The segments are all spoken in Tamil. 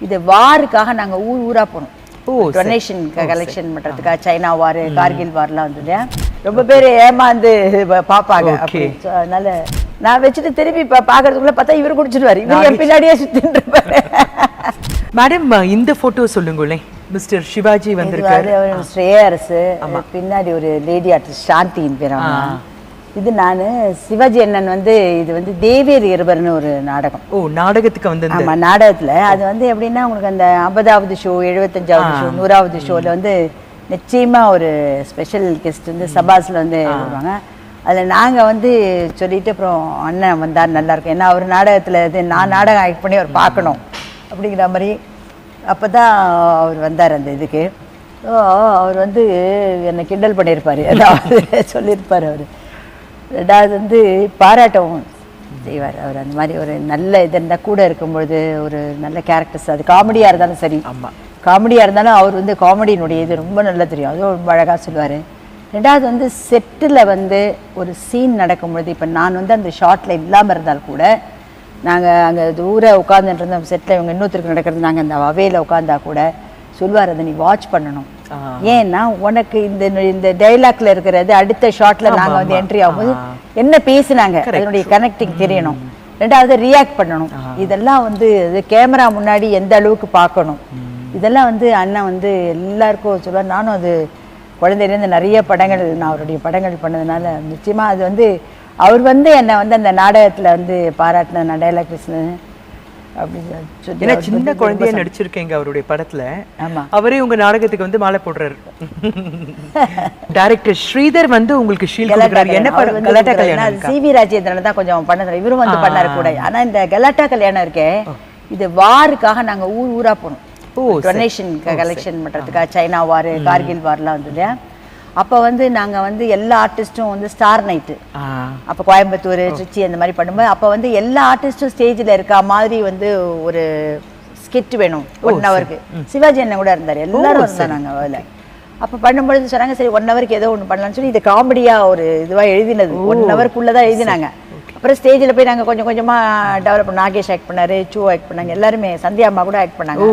இது வாருக்காக நாங்க ஊர் ஊரா போனோம். டொனேஷன் கலெக்ஷன் பண்றதுக்காக சைனா வார் கார்கில் வார்லாம் வந்து இல்லையா ரொம்ப பேர் ஏமாந்து ப- பாப்பாங்க Okay. அப்படி. So, அதனால நான் வச்சுட்டு திருப்பி பா- பாக்குறதுக்குள்ள பார்த்தா இவர் குடிச்சிருவாரு. இவர் என் பின்னாடியே சுத்தின்னு இருப்பாரு மேடம் இந்த போட்டோ சொல்லுங்களேன் மிஸ்டர் சிவாஜி வந்திருக்காரு வந்து அவர் ஸ்ரேயா அரசு பின்னாடி ஒரு லேடி ஆர்டிஸ்ட் சாந்தியின் பேர் இது நான் சிவாஜி அண்ணன் வந்து இது வந்து தேவேர் இருவர்னு ஒரு நாடகம். ஓ நாடகத்துக்கு வந்து ஆமா நாடகத்துல. அது வந்து எப்படின்னா உங்களுக்கு அந்த ஐம்பதாவது ஷோ எழுபத்தஞ்சாவது ஷோ நூறாவது ஷோல வந்து நிச்சயமா ஒரு ஸ்பெஷல் கெஸ்ட் வந்து சபாஸ்ல வந்து வருவாங்க. அதுல நாங்க வந்து சொல்லிட்டு அப்புறம் அண்ணன் வந்தார் நல்லா இருக்கும். ஏன்னா அவர் நாடகத்துல இது நான் நாடகம் ஆக்ட் பண்ணி அவர் பார்க்கணும். அப்படிங்கிற மாதிரி அப்பதான் அவர் வந்தார் அந்த இதுக்கு. ஓ அவர் வந்து என்னை கிண்டல் பண்ணியிருப்பாரு ஏதாவது சொல்லியிருப்பாரு அவர். ரெண்டாவது வந்து பாராட்டவும் செய்வார் அவர். அந்த மாதிரி ஒரு நல்ல இது இருந்தால் கூட இருக்கும்பொழுது ஒரு நல்ல கேரக்டர்ஸ் அது காமெடியாக இருந்தாலும் சரி. ஆமா. காமெடியாக இருந்தாலும் அவர் வந்து காமெடியினுடைய இது ரொம்ப நல்லா தெரியும். அதுவும் ரொம்ப அழகாக சொல்லுவார். ரெண்டாவது வந்து செட்டில் வந்து ஒரு சீன் நடக்கும்பொழுது இப்போ நான் வந்து அந்த ஷார்ட்டில் இல்லாமல் இருந்தால் கூட நாங்கள் அங்கே தூர உட்காந்துட்டு இருந்தோம் செட்டில் இவங்க இன்னொருத்தருக்கு நடக்கிறது நாங்கள் அந்த அவையில் உட்காந்தா கூட சொல்லுவார் அதை நீ வாட்ச் பண்ணணும். ஏன்னா உனக்கு இந்த இந்த டைலாக்ல இருக்கிறது அடுத்த ஷாட்ல நாங்க வந்து என்ட்ரி ஆகும்போது என்ன பேசுனாங்க? அதனுடைய கனெக்டிங் தெரியணும். ரெண்டாவது ரியாக்ட் பண்ணணும். இதெல்லாம் வந்து கேமரா முன்னாடி எந்த அளவுக்கு பார்க்கணும்? இதெல்லாம் வந்து அண்ணன் வந்து எல்லாருக்கும் சொல்லுவார். நானும் அது குழந்தையிலேருந்து நிறைய படங்கள் நான் அவருடைய படங்கள் பண்ணதுனால நிச்சயமா அது வந்து அவர் வந்து என்னை வந்து அந்த நாடகத்துல வந்து பாராட்டின டைலாக் பேசினது. அப்படி சொல்லி ஏன்னா அவர் சின்ன குழந்தைய நடிச்சிருக்கீங்க அவருடைய படத்துல. அவரே உங்க நாடகத்துக்கு வந்து மாலை போடுறாரு. டைரக்டர் ஸ்ரீதர் வந்து உங்களுக்கு கொடுக்குறாரு. என்ன படம்? நான் சிவி ராஜேந்திரன் தான் கொஞ்சம் பண்ணது இவரும் வந்து பண்ணாரு கூட. ஆனா இந்த கலாட்டா கல்யாணம் இருக்கே இது வாருக்காக நாங்க ஊர் ஊரா போனோம். டொனேஷன் கலெக்ஷன் பண்றதுக்காக சைனா வார் கார்கில் வார்லாம் வந்து இல்லையா? அப்ப வந்து நாங்க வந்து எல்லா ஆர்டிஸ்டும் வந்து ஸ்டார் நைட்டு அப்ப கோயம்புத்தூர் திருச்சி அந்த மாதிரி பண்ணும்போது அப்ப வந்து எல்லா ஆர்டிஸ்டும் ஸ்டேஜ்ல இருக்க மாதிரி வந்து ஒரு ஸ்கிட் வேணும். ஒன் ஹவருக்கு சிவாஜி அண்ணன் கூட இருந்தாரு. எல்லாரும் இருந்தாங்க அதுல அப்ப பண்ணும்பொழுது சொன்னாங்க சரி ஒன் ஹவருக்கு ஏதோ ஒண்ணு பண்ணலாம்னு சொல்லி இது காமெடியா ஒரு இதுவா எழுதினது. ஒன் ஹவருக்குள்ளதான் எழுதினாங்க. அப்புறம் ஸ்டேஜ்ல போய் நாங்க கொஞ்சம் கொஞ்சமா டெவலப் பண்ண நாகேஷ் ஆக்ட் பண்ணாரு சூ ஆக்ட் பண்ணாங்க. எல்லாருமே சந்தியா அம்மா கூட ஆக்ட் பண்ணாங்க.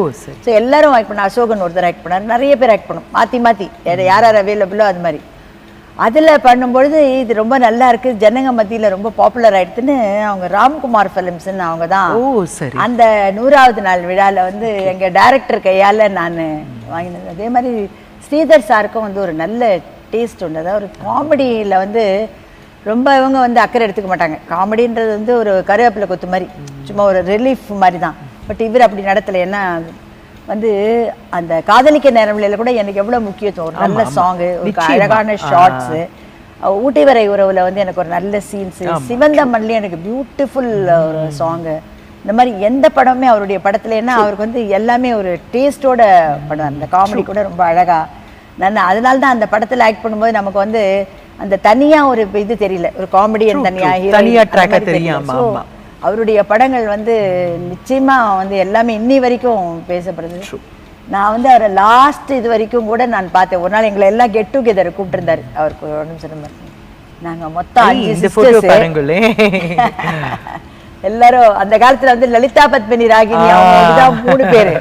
ஸோ எல்லாரும் ஆக்ட் பண்ண அசோகன் ஒருத்தர் ஆக்ட் பண்ணாரு. நிறைய பேர் ஆக்ட் பண்ணோம். மாத்தி மாத்தி. யார் யார் அவைலபிளோ அது மாதிரி. அதுல பண்ணும்பொழுது இது ரொம்ப நல்லா இருக்கு. ஜனங்க மத்தியில ரொம்ப பாப்புலர் ஆயிடுச்சுன்னு அவங்க ராம்குமார் ஃபிலிம்ஸ்னு அவங்க தான் ஓ சரி. அந்த நூறாவது நாள் விழால வந்து எங்க டைரக்டர் கையால நான் வாங்கினது. அதே மாதிரி ஸ்ரீதர் சாருக்கும் வந்து ஒரு நல்ல டேஸ்ட் உண்டு. அதாவது ஒரு காமெடியில் வந்து ரொம்ப இவங்க வந்து அக்கறை எடுத்துக்க மாட்டாங்க. காமெடின்றது வந்து ஒரு கருவேப்பிலை கொத்து மாதிரி. சும்மா ஒரு ரிலீஃப் மாதிரி தான் பட் இவர் அப்படி நடத்தலை ஏன்னா வந்து அந்த காதலிக்க நேரம்ல கூட எனக்கு எவ்வளவு முக்கியத்துவம்? ஒரு நல்ல சாங்கு ஒரு. அழகான ஷார்ட்ஸு ஊட்டி வரை உறவுல வந்து எனக்கு ஒரு நல்ல சீன்ஸ் சிவந்த மண்லயும் எனக்கு பியூட்டிஃபுல் ஒரு சாங்கு இந்த மாதிரி எந்த படமே அவருடைய படத்துல என்ன அவருக்கு வந்து எல்லாமே ஒரு டேஸ்டோட படம். அந்த காமெடி கூட ரொம்ப அழகா. நான் அதனால தான் அந்த படத்துல ஆக்ட் பண்ணும்போது நமக்கு வந்து அந்த தனியா ஒரு இது தெரியல. ஒரு காமெடி True, தனியா true. heroine தனியா அந்த track ஆ மாதிரி தெரியும். அவருடைய படங்கள் வந்து நிச்சயமா வந்து எல்லாமே இன்னி வரைக்கும் பேசப்படுது. நான் வந்து அவரை லாஸ்ட் இது வரைக்கும் கூட நான் பார்த்தேன். ஒரு நாள் எங்களை எல்லாம் கெட் டுகெதர் கூப்பிட்டுருந்தாரு. அவருக்கு ஒரு நிமிஷம் இருங்க. நாங்க மொத்தம் அஞ்சு எல்லாரும் அந்த காலத்துல வந்து லலிதா பத்மினி ராகினி அவங்க மூணு பேரு.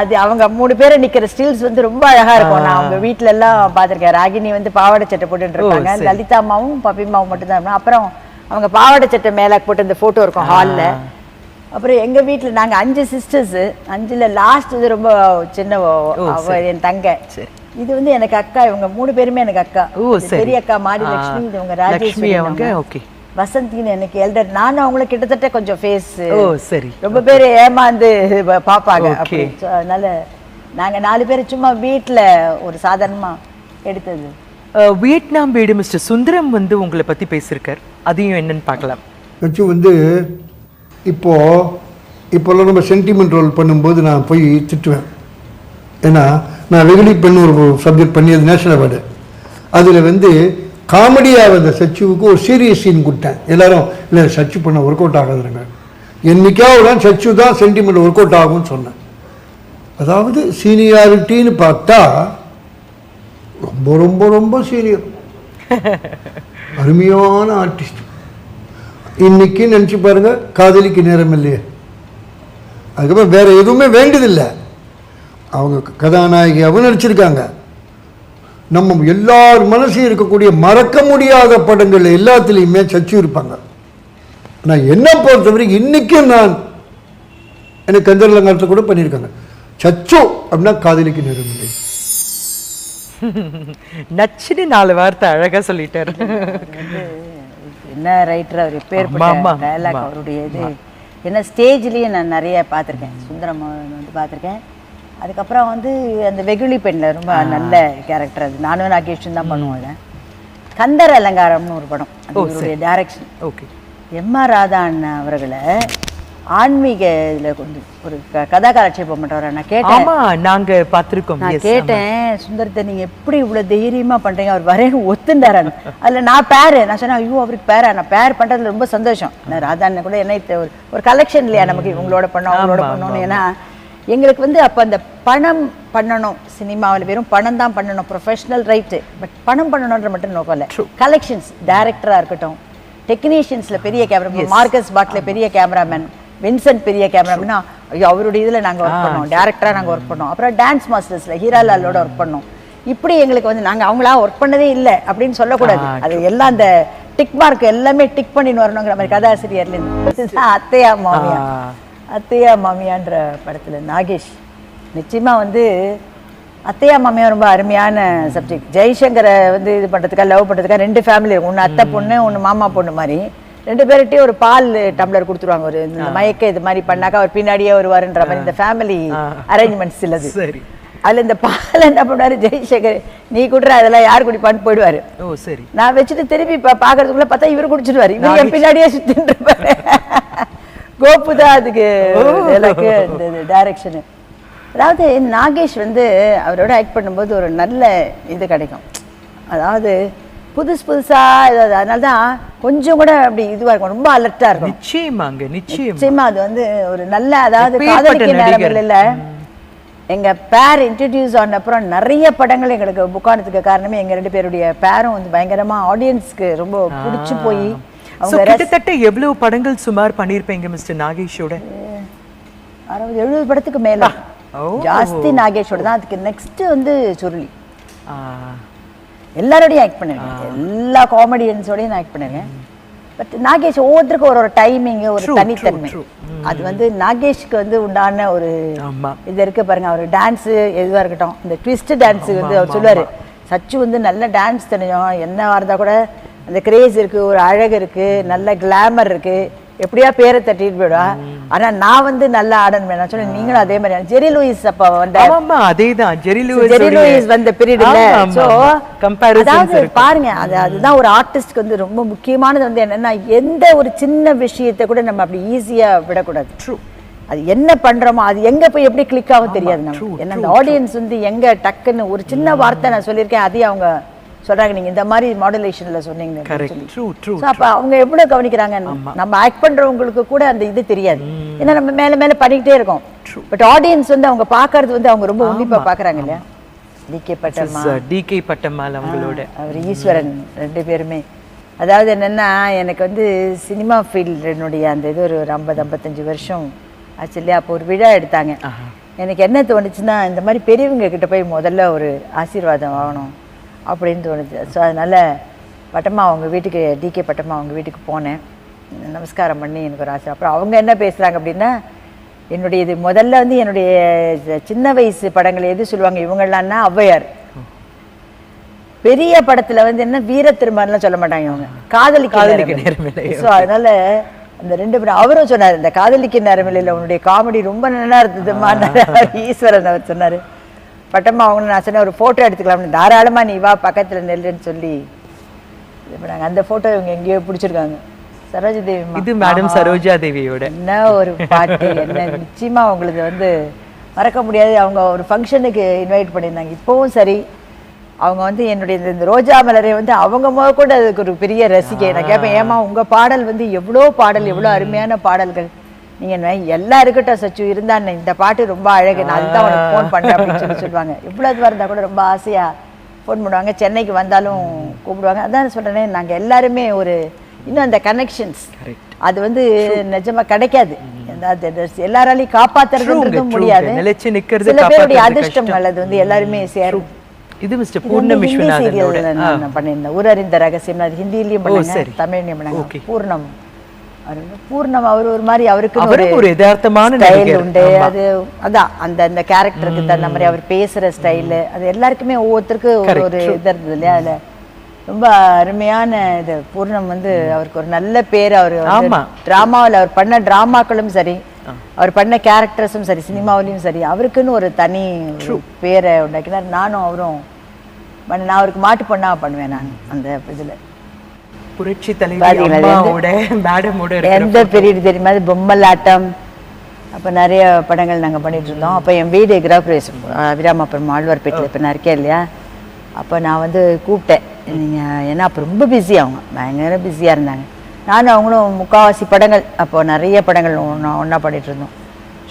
அது அவங்க மூணு பேரை நிக்கிற ஸ்டில்ஸ் வந்து ரொம்ப அழகா இருக்கும். நான் அவங்க வீட்ல எல்லாம் பார்த்திருக்கேன். ராகினி வந்து பாவாடை சட்டை போட்டுட்டு இருப்பாங்க. லலிதா அம்மாவும் பப்பிமாவும் மட்டும் தான் அப்புறம் அவங்க பாவாடை சட்டை மேல போட்டு இந்த போட்டோ இருக்கும் ஹால்ல அப்புறம் எங்க வீட்ல நாங்க அஞ்சு சிஸ்டர்ஸ் அஞ்சுல லாஸ்ட் இது ரொம்ப சின்ன அவ என் தங்க. இது வந்து எனக்கு அக்கா இவங்க மூணு பேருமே எனக்கு அக்கா. பெரிய அக்கா ஆ, லட்சுமி லக்ஷ்மி ராஜேஸ்வரி. ஓகே. வசந்தின்னு எனக்கு எல்டர் நானும் அவங்கள கிட்டத்தட்ட கொஞ்சம் ஃபேஸ் ஓ சரி. ரொம்ப பேர் ஏமாந்து ப- பாப்பாங்க Okay. அப்படி. So, அதனால நாங்க நாலு பேர் சும்மா வீட்ல ஒரு சாதாரணமா எடுத்தது. வியட்நாம் வீடு மிஸ்டர் சுந்தரம் வந்து உங்களை பத்தி பேசியிருக்கார். அதையும் என்னன்னு பார்க்கலாம். வச்சு வந்து இப்போ இப்போல்லாம் நம்ம சென்டிமெண்ட் ரோல் பண்ணும்போது நான் போய் திட்டுவேன். ஏன்னா நான் வெகுளி பெண் ஒரு சப்ஜெக்ட் பண்ணியது நேஷனல் அவார்டு அதில் வந்து காமெடியாக வந்த சச்சுவுக்கு ஒரு சீரியஸ் சீன் கொடுத்தேன். எல்லாரும் இல்லை சச்சு பண்ண ஒர்க் அவுட் ஆகாதுங்க. என்னைக்காவது தான் சச்சு தான் சென்டிமெண்ட் ஒர்க் அவுட் ஆகும்னு சொன்னேன். அதாவது சீனியாரிட்டின்னு பார்த்தா ரொம்ப ரொம்ப ரொம்ப சீனியர் அருமையான ஆர்டிஸ்ட் இன்னைக்கு நினச்சி பாருங்க காதலிக்கு நேரம் இல்லையே. அதுக்கப்புறம் வேற எதுவுமே வேண்டியதில்லை. அவங்க கதாநாயகியாகவும் நடிச்சிருக்காங்க. நம்ம எல்லார் மனசும் இருக்கக்கூடிய மறக்க முடியாத படங்கள் எல்லாத்துலேயுமே சச்சு இருப்பாங்க. நான் என்ன பொறுத்தவரைக்கும் இன்னைக்கும் நான் எனக்கு கந்தர்லங்காலத்தில் கூட பண்ணியிருக்காங்க. சச்சு அப்படின்னா காதலிக்கு நேரமில்லை நச்சுன்னு நாலு வார்த்தை அழகா சொல்லிட்டாரு. என்ன ரைட்டர் அவர் எப்பேற்பட்ட ஆமா. அவருடைய இது. என்ன ஸ்டேஜ்லேயே நான் நிறைய பார்த்துருக்கேன். சுந்தரம் வந்து பார்த்துருக்கேன். அதுக்கப்புறம் வந்து அந்த வெகுளி பெண்ணில் ரொம்ப நல்ல கேரக்டர் அது. நானும் நாகேஷும் தான் பண்ணுவோம் அதை கந்தர் அலங்காரம்னு ஒரு படம். இவருடைய direction okay. M R Radha அண்ணா அவர்களை ஆன்மீக இதில் கொஞ்சம் ஒரு கதா காலட்சேபம் பண்ணுறவரை நான் கேட்டேன். ஆமா நாங்க பார்த்திருக்கோம். நான் கேட்டேன் சுந்தரத்தை நீங்க எப்படி இவ்வளவு தைரியமா பண்றீங்க? அவர் வரேன்னு ஒத்துண்டாரான்னு. அதுல நான் பேரு நான் சொன்னேன் ஐயோ அவருக்கு பேரா? நான் பேர் பண்றதுல ரொம்ப சந்தோஷம். ராதா அண்ணன் கூட என்ன ஒரு ஒரு கலெக்ஷன் இல்லையா? நமக்கு இவங்களோட பண்ணோம் அவங்களோட பண்ணோம்னு. ஏன்னா எங்களுக்கு வந்து அப்ப அந்த பணம் பண்ணணும் சினிமாவில் வெறும் பணம் தான் பண்ணணும் ப்ரொஃபஷனல் ரைட்டு பட் பணம் பண்ணணுன்ற மட்டும் நோக்கம் இல்லை. கலெக்ஷன்ஸ் டைரக்டரா இருக்கட்டும் டெக்னீஷியன்ஸ்ல பெரிய கேமரா மார்க்கஸ் பாட்ல பெரிய கேமராமேன் வின்சென்ட் பெரிய கேமராமேனா ஐயோ அவருடைய இதுல நாங்க ஒர்க் பண்ணோம் டேரக்டரா நாங்க ஒர்க் பண்ணோம். அப்புறம் டான்ஸ் மாஸ்டர்ஸ்ல ஹீராலாலோட ஒர்க் பண்ணோம். இப்படி எங்களுக்கு வந்து நாங்க அவங்களா ஒர்க் பண்ணதே இல்லை அப்படின்னு சொல்லக்கூடாது. அது எல்லாம் அந்த டிக் மார்க் எல்லாமே டிக் பண்ணின்னு வரணுங்கிற மாதிரி கதாசிரியர்ல இருந்து. இதுதான் அத்தையா மாமியா. அத்தையா மாமியான்ற படத்துல நாகேஷ். நிச்சயமா வந்து அத்தையா மாமியா ரொம்ப அருமையான சப்ஜெக்ட் ஜெய்சங்கரை வந்து இது பண்றதுக்கா லவ் பண்றதுக்கா ரெண்டு ஃபேமிலி இருக்கும் ஒன்று அத்தை பொண்ணு ஒன்று மாமா பொண்ணு மாதிரி. ரெண்டு பேர்கிட்டயும் ஒரு பால் டம்ளர் கொடுத்துருவாங்க. ஒரு இந்த மயக்க இது மாதிரி பண்ணாக்கா அவர் பின்னாடியே வருவாருன்ற மாதிரி இந்த ஃபேமிலி அரேஞ்ச்மெண்ட்ஸ் இல்லது சரி. அதுல இந்த பால் என்ன பண்ணுவாரு ஜெய்சங்கர் நீ குடுற அதெல்லாம் யார் குடிப்பான்னு போயிடுவாரு. ஓ சரி. நான் வச்சுட்டு திருப்பி பா- பார்க்கறதுக்குள்ள பார்த்தா இவர் குடிச்சிடுவாரு. இவர் என் பின்னாடியே இருப்பாரு கோப்பு தான் அதுக்கு எனக்கு இந்த டைரக்ஷனு அதாவது நாகேஷ் வந்து அவரோட ஆக்ட் பண்ணும்போது ஒரு நல்ல இது கிடைக்கும். அதாவது புதுசு புதுசா ஏதாவது அதனால தான் கொஞ்சம் கூட அப்படி இதுவா இருக்கும். ரொம்ப அலர்ட்டா இருக்கும். நிச்சயமாங்க நிச்சயம். அது வந்து ஒரு நல்ல அதாவது காதலிக்க நேரம். இல்ல எங்க பேர் இன்ட்ரடியூஸ் ஆன அப்புறம் நிறைய படங்கள் எங்களுக்கு புக் ஆனதுக்கு காரணமே எங்க ரெண்டு பேருடைய பேரும் வந்து பயங்கரமா ஆடியன்ஸ்க்கு ரொம்ப பிடிச்சு போய் கிட்டத்தட்ட எவ்வளவு படங்கள் சுமார் பண்ணிருப்பீங்க மிஸ்டர் நாகேஷோட? அறுபது எழுபது படத்துக்கு மேல. ஜாஸ்தி நாகேஷோட தான். அதுக்கு நெக்ஸ்ட் வந்து சுருளி. எல்லாரோடையும் ஆக்ட் பண்ணிருக்கேன் எல்லா காமெடியன்ஸோடையும் நான் ஆக்ட் பண்ணிருக்கேன் பட் நாகேஷ் ஒவ்வொருத்தருக்கும் ஒரு ஒரு டைமிங் ஒரு தனித்தன்மை. அது வந்து நாகேஷ்க்கு வந்து உண்டான ஒரு இது இருக்கு பாருங்க. அவர் டான்ஸ் எதுவா இருக்கட்டும். இந்த ட்விஸ்ட் டான்ஸ் வந்து அவர் சொல்லுவாரு. சச்சு வந்து நல்ல டான்ஸ் தெரிஞ்சோம் என்னவா இருந்தா கூட அந்த கிரேஸ் இருக்கு ஒரு அழகு இருக்கு நல்ல கிளாமர் இருக்கு. எப்படியா பேரை தட்டிட்டு போயிடுவா? ஆனா நான் வந்து நல்லா ஆடணும் நான் சொன்னேன் நீங்களும் அதே மாதிரி ஜெரி லூயிஸ் அப்ப வந்த ஆமாமா அதேதான். ஜெரி லூயிஸ் ஜெரி லூயிஸ் வந்த பீரியட் இல்ல சோ கம்பேரிசன்ஸ் அதாவது பாருங்க அது அதுதான் ஒரு ஆர்டிஸ்ட்க்கு வந்து ரொம்ப முக்கியமானது வந்து என்னன்னா எந்த ஒரு சின்ன விஷயத்தை கூட நம்ம அப்படி ஈஸியா விடக்கூடாது. ட்ரூ அது என்ன பண்றோமோ அது எங்க போய் எப்படி கிளிக் ஆகும் தெரியாது நமக்கு. ஏன்னா அந்த ஆடியன்ஸ் வந்து எங்க டக்குன்னு ஒரு சின்ன வார்த்தை நான் சொல்லியிருக்கேன் அதையும் அவங்க சொல்றாங்க நீங்க இந்த மாதிரி மாடுலேஷன்ல சொன்னீங்க அப்ப அவங்க எவ்வளவு கவனிக்கிறாங்க? நம்ம ஆக்ட் பண்றவங்களுக்கு கூட அந்த இது தெரியாது. ஏன்னா நம்ம மேல மேல பண்ணிக்கிட்டே இருக்கோம். பட் ஆடியன்ஸ் வந்து அவங்க பாக்குறது வந்து அவங்க ரொம்ப உன்னிப்பா பாக்குறாங்க இல்லையா? டிகே பட்டம்மா. டிகே பட்டம்மாள் அவங்களோட. அவர் ஈஸ்வரன் ரெண்டு பேருமே. அதாவது என்னன்னா எனக்கு வந்து சினிமா ஃபீல்டினுடைய அந்த இது ஒரு ஐம்பது ஐம்பத்தஞ்சு வருஷம் ஆச்சு இல்லையா? அப்போ ஒரு விழா எடுத்தாங்க. எனக்கு என்ன தோணுச்சுன்னா இந்த மாதிரி பெரியவங்க கிட்ட போய் முதல்ல ஒரு ஆசீர்வாதம் வாங்கணும். அப்படின்னு தோணுச்சு ஸோ அதனால பட்டம்மா அவங்க வீட்டுக்கு டிகே பட்டம்மா அவங்க வீட்டுக்கு போனேன். நமஸ்காரம் பண்ணி எனக்கு ஒரு ஆசை. அப்புறம் அவங்க என்ன பேசுகிறாங்க அப்படின்னா என்னுடைய இது முதல்ல வந்து என்னுடைய சின்ன வயசு படங்கள் எது சொல்லுவாங்க இவங்களான்னா ஔவையார். பெரிய படத்துல வந்து என்ன வீர திருமணம்லாம் சொல்ல மாட்டாங்க இவங்க. காதலிக்க நேரமில்லை, ஸோ அதனால அந்த ரெண்டு பேரும் அவரும் சொன்னார் இந்த காதலிக்க நேரமில்லையில் உன்னுடைய காமெடி ரொம்ப நல்லா இருந்ததுமா ஈஸ்வரன் அவர் சொன்னாரு. பட்டம்மா அவங்க நான் சொன்னேன் ஒரு போட்டோ எடுத்துக்கலாம்னு. தாராளமா நீ வா பக்கத்துல நெல்லுன்னு சொல்லி. இது பண்ணாங்க அந்த போட்டோ இவங்க எங்கேயோ பிடிச்சிருக்காங்க. சரோஜ தேவி. இது மேடம் சரோஜா தேவியோட என்ன ஒரு பாட்டு என்ன நிச்சயமா உங்களுக்கு வந்து மறக்க முடியாது. அவங்க ஒரு ஃபங்க்ஷனுக்கு இன்வைட் பண்ணியிருந்தாங்க. இப்போவும் சரி அவங்க வந்து என்னுடைய இந்த- ரோஜா மலரை வந்து அவங்க முத கூட அதுக்கு ஒரு பெரிய ரசிகை. நான் கேட்பேன் ஏமா உங்க பாடல் வந்து எவ்வளோ பாடல் எவ்வளோ அருமையான பாடல்கள். நீங்க என்ன, எல்லாம் இருக்கட்டும் சச்சு இருந்தா என்ன, இந்த பாட்டு ரொம்ப அழகு நான் அதுதான் உனக்கு ஃபோன் பண்றேன் அப்படின்னு சொல்லி சொல்லுவாங்க. இவ்வளவு இதுவா இருந்தா கூட ரொம்ப ஆசையா ஃபோன் பண்ணுவாங்க. சென்னைக்கு வந்தாலும் கூப்பிடுவாங்க. அதான் சொல்றேனே நாங்க எல்லாருமே ஒரு இன்னும் அந்த கனெக்ஷன்ஸ் அது வந்து நிஜமா கிடைக்காது. அது அது எல்லாராலையும் Trueங்க, முடியாது. நிலைச்சு நிக்கிறது, சில பேருடைய காப்பாத்துறது அதிர்ஷ்டம் நல்லது வந்து எல்லாருமே சேரும். இது மிஸ்டர் பூர்ணம் நான் பண்ணியிருந்தேன். ஊரறிந்த ரகசியம். அது ஹிந்திலயும் பண்ணாங்க. தமிழ்லயும் பண்ணாங்க. பூர்ணம். பூர்ணம் அவர் ஒரு மாதிரி அவருக்கு ஒரு யதார்த்தமான ஸ்டைல் உண்டு. அது அதான் அந்த அந்த கேரக்டருக்கு தகுந்த மாதிரி அவர் பேசுற ஸ்டைலு அது எல்லாருக்குமே ஒவ்வொருத்தருக்கும் ஒரு ஒரு. இது இருந்தது இல்லையா? அதுல ரொம்ப அருமையான இது பூர்ணம் வந்து அவருக்கு ஒரு நல்ல பேர் அவர். டிராமாவில் அவர் பண்ண டிராமாக்களும் சரி அவர் பண்ண கேரக்டர்ஸும் சரி சினிமாவிலையும் சரி அவருக்குன்னு ஒரு தனி பேரை உண்டாக்கினார். நானும் அவரும் நான் அவருக்கு மாட்டு பொண்ணா பண்ணுவேன் நான் அந்த இதுல. புரட்சி தலைவி பாத்தீங்களா, இது அம்மாவோட மேடமோட இருக்கிற எந்த பீரியட் தெரியுமா? அது பொம்மலாட்டம். அப்போ நிறைய படங்கள் நாங்கள் பண்ணிட்டு இருந்தோம். அப்போ என் வீடு கிரகப்பிரவேச விராமபுரம் ஆழ்வார்பேட்டில் இப்போ நான் இருக்கேன் இல்லையா? அப்போ நான் வந்து கூப்பிட்டேன். நீங்கள் ஏன்னா அப்போ ரொம்ப பிஸி அவங்க. பயங்கர பிஸியாக இருந்தாங்க. நானும் அவங்களும் முக்கால்வாசி படங்கள். அப்போ நிறைய படங்கள் ஒன்றா ஒன்றா பண்ணிட்டு இருந்தோம்.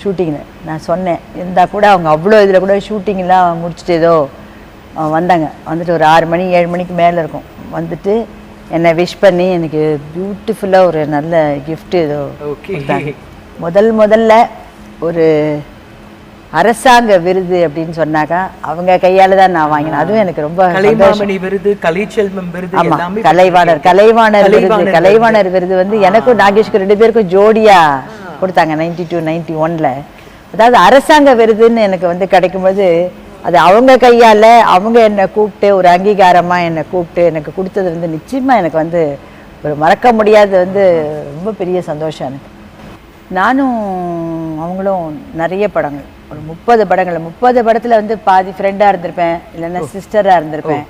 ஷூட்டிங்கில் நான் சொன்னேன். இருந்தால் கூட அவங்க அவ்வளோ இதில் கூட ஷூட்டிங்லாம் முடிச்சுட்டு ஏதோ வந்தாங்க. வந்துட்டு ஒரு ஆறு மணி ஏழு மணிக்கு மேலே இருக்கும். வந்துட்டு என்னை விஷ் பண்ணி எனக்கு பியூட்டிஃபுல்லாக ஒரு நல்ல gift ஏதோ. முதல் முதல்ல ஒரு அரசாங்க விருது அப்படின்னு சொன்னாக்கா அவங்க கையால தான் நான் வாங்கினேன். அதுவும் எனக்கு ரொம்ப. கலைமாமணி விருது கலைச்செல்வம் விருது எல்லாமே கலைவாணர் கலைவாணர் விருது கலைவாணர் கலைவாணர் விருது வந்து எனக்கும் நாகேஷ்க்கு ரெண்டு பேருக்கும் ஜோடியா கொடுத்தாங்க நைன்டி டூ நைன்டி ஒன்ல அதாவது அரசாங்க விருதுன்னு எனக்கு வந்து கிடைக்கும்போது அது அவங்க கையால அவங்க என்னை கூப்பிட்டு ஒரு அங்கீகாரமா என்னை கூப்பிட்டு எனக்கு கொடுத்தது வந்து நிச்சயமா எனக்கு வந்து ஒரு மறக்க முடியாத வந்து ரொம்ப பெரிய சந்தோஷம் எனக்கு. நானும் அவங்களும் நிறைய படங்கள். ஒரு முப்பது படங்கள். முப்பது படத்துல வந்து பாதி ஃப்ரெண்டாக இருந்திருப்பேன். இல்லைன்னா சிஸ்டராக இருந்திருப்பேன்.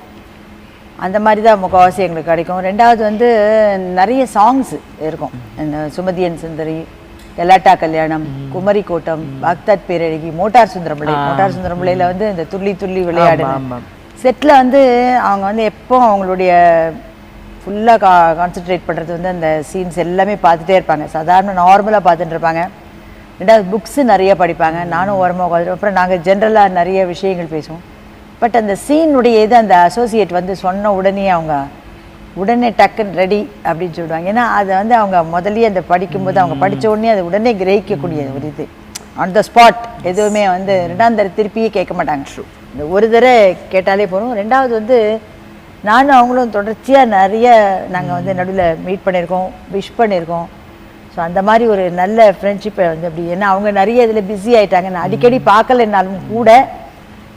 அந்த மாதிரி தான் முக்கால்வாசி எங்களுக்கு கிடைக்கும். ரெண்டாவது வந்து நிறைய சாங்ஸ் இருக்கும். சுமதியன் சுந்தரி கலாட்டா கல்யாணம் குமரி கோட்டம் பாக்தாத் பேரழகி மோட்டார் சுந்தரம்பிள்ளை. மோட்டார் சுந்தரம்பிள்ளையில வந்து இந்த துள்ளி துள்ளி விளையாடு. செட்டில் வந்து அவங்க வந்து எப்போ அவங்களுடைய ஃபுல்லாக கா கான்சென்ட்ரேட் பண்ணுறது வந்து அந்த சீன்ஸ் எல்லாமே பார்த்துட்டே இருப்பாங்க. சாதாரண நார்மலாக பார்த்துட்டு இருப்பாங்க. ரெண்டாவது புக்ஸு நிறைய படிப்பாங்க. நானும் ஓரமாக உட்காந்துட்டு அப்புறம் நாங்கள் ஜென்ரலாக நிறைய விஷயங்கள் பேசுவோம். பட் அந்த சீனுடைய இது அந்த அசோசியேட் வந்து சொன்ன உடனே அவங்க உடனே டக்குன்னு ரெடி அப்படின்னு சொல்லுவாங்க. ஏன்னா அதை வந்து அவங்க முதல்லயே அந்த படிக்கும்போது அவங்க படிச்ச உடனே அதை உடனே கிரகிக்கக்கூடிய ஒரு இது. ஆன் த ஸ்பாட் எதுவுமே வந்து ரெண்டாம் திருப்பியே கேட்க மாட்டாங்க. இந்த ஒரு தடவை கேட்டாலே போதும். ரெண்டாவது வந்து நானும் அவங்களும் தொடர்ச்சியாக நிறைய நாங்கள் வந்து நடுவில் மீட் பண்ணியிருக்கோம். விஷ் பண்ணியிருக்கோம். ஸோ அந்த மாதிரி ஒரு நல்ல ஃப்ரெண்ட்ஷிப்பை வந்து அப்படி ஏன்னா அவங்க நிறைய இதில் பிஸி ஆயிட்டாங்க. நான் அடிக்கடி பார்க்கலைன்னாலும் கூட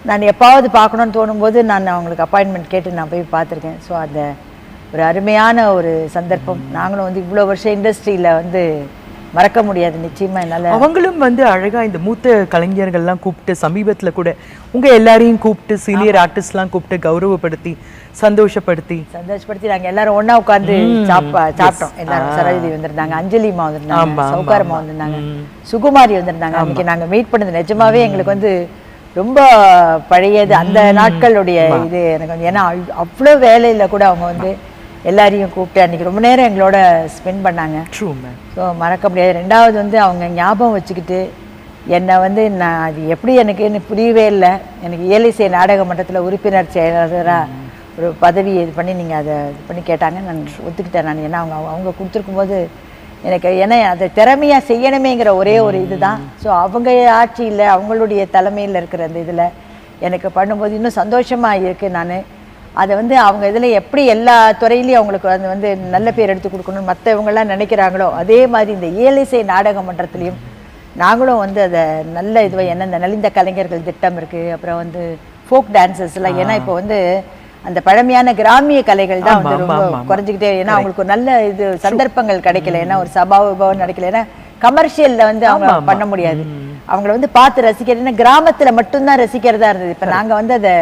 நான் எப்பாவது பார்க்கணும்னு தோணும்போது நான் அவங்களுக்கு அப்பாயின்மெண்ட் கேட்டு நான் போய் பார்த்துருக்கேன். ஸோ அந்த ஒரு அருமையான ஒரு சந்தர்ப்பம். நாங்களும் வந்து இவ்வளோ வருஷம் இண்டஸ்ட்ரியில் வந்து மறக்க முடியாது. நிச்சயமா என்னால் அவங்களும் வந்து அழகா இந்த மூத்த கலைஞர்கள்லாம் கூப்பிட்டு சமீபத்துல கூட உங்க எல்லாரையும் கூப்பிட்டு சீனியர் ஆர்டிஸ்ட்லாம் கூப்பிட்டு கௌரவப்படுத்தி சந்தோஷப்படுத்தி. சந்தோஷப்படுத்தி நாங்க எல்லாரும் ஒண்ணா உட்கார்ந்து சாப்பா சாப்பிட்டோம். எல்லாரும் சரோஜி வந்திருந்தாங்க அஞ்சலிமா வந்திருந்தாங்க சௌகாரமா வந்திருந்தாங்க சுகுமாரி வந்திருந்தாங்க. அன்னைக்கு நாங்க மீட் பண்ணது நிஜமாவே எங்களுக்கு வந்து ரொம்ப பழையது. அந்த நாட்களுடைய இது எனக்கு வந்து ஏன்னா அவ்- அவ்வளவு வேலையில கூட அவங்க வந்து எல்லாரையும் கூப்பிட்டு அன்னைக்கு ரொம்ப நேரம் எங்களோட ஸ்பெண்ட் பண்ணாங்க. ட்ரூ மேம் ஸோ மறக்க முடியாது. ரெண்டாவது வந்து அவங்க ஞாபகம் வச்சுக்கிட்டு என்னை வந்து நான் அது எப்படி எனக்கு எனக்கு புரியவே இல்லை. எனக்கு இயலிசை நாடக மன்றத்தில் உறுப்பினர் செயலாளராக ஒரு பதவி இது பண்ணி நீங்கள் அதை இது பண்ணி கேட்டாங்க. நான் ஒத்துக்கிட்டேன் நான். ஏன்னா அவங்க அவங்க கொடுத்துருக்கும்போது எனக்கு ஏன்னா அதை திறமையாக செய்யணுமேங்கிற ஒரே ஒரு இதுதான். ஸோ அவங்க ஆட்சியில் அவங்களுடைய தலைமையில் இருக்கிற அந்த இதில் எனக்கு பண்ணும்போது இன்னும் சந்தோஷமாக இருக்குது நான். அதை வந்து அவங்க இதில் எப்படி எல்லா துறையிலையும் அவங்களுக்கு அது வந்து நல்ல பேர் எடுத்து கொடுக்கணும்னு மற்றவங்கெல்லாம் நினைக்கிறாங்களோ அதே மாதிரி இந்த இயலிசை நாடக மன்றத்துலேயும் நாங்களும் வந்து அதை நல்ல இதுவை என்ன இந்த நலிந்த கலைஞர்கள் திட்டம் இருக்குது அப்புறம் வந்து ஃபோக் டான்சஸ்லாம் ஏன்னா இப்போ வந்து அந்த பழமையான கிராமிய கலைகள் தான் வந்து ரொம்ப. குறைஞ்சிக்கிட்டே ஏன்னா அவங்களுக்கு நல்ல இது சந்தர்ப்பங்கள் கிடைக்கல ஏன்னா ஒரு சபா விபவம் நடக்கல ஏன்னா கமர்ஷியல்ல வந்து அவங்க. பண்ண முடியாது. அவங்கள வந்து பார்த்து ரசிக்கிறது ஏன்னா கிராமத்துல மட்டும்தான் ரசிக்கிறதா இருந்தது. இப்ப நாங்க வந்து அதை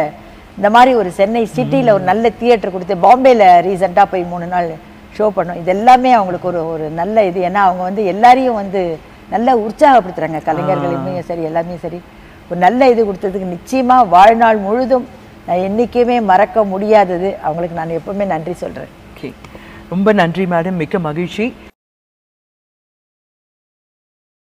இந்த மாதிரி ஒரு சென்னை சிட்டில ஒரு நல்ல தியேட்டர் கொடுத்து பாம்பேல ரீசெண்டாக போய் மூணு நாள் ஷோ பண்ணோம். இது எல்லாமே அவங்களுக்கு ஒரு ஒரு நல்ல இது. ஏன்னா அவங்க வந்து எல்லாரையும் வந்து நல்ல உற்சாகப்படுத்துறாங்க. கலைஞர்களுமே சரி எல்லாமே சரி. ஒரு நல்ல இது கொடுத்ததுக்கு நிச்சயமா வாழ்நாள் முழுதும் நான் என்னைக்குமே மறக்க முடியாதது. அவங்களுக்கு நான் எப்பவுமே நன்றி சொல்றேன். ஓகே ரொம்ப நன்றி மேடம் மிக்க மகிழ்ச்சி.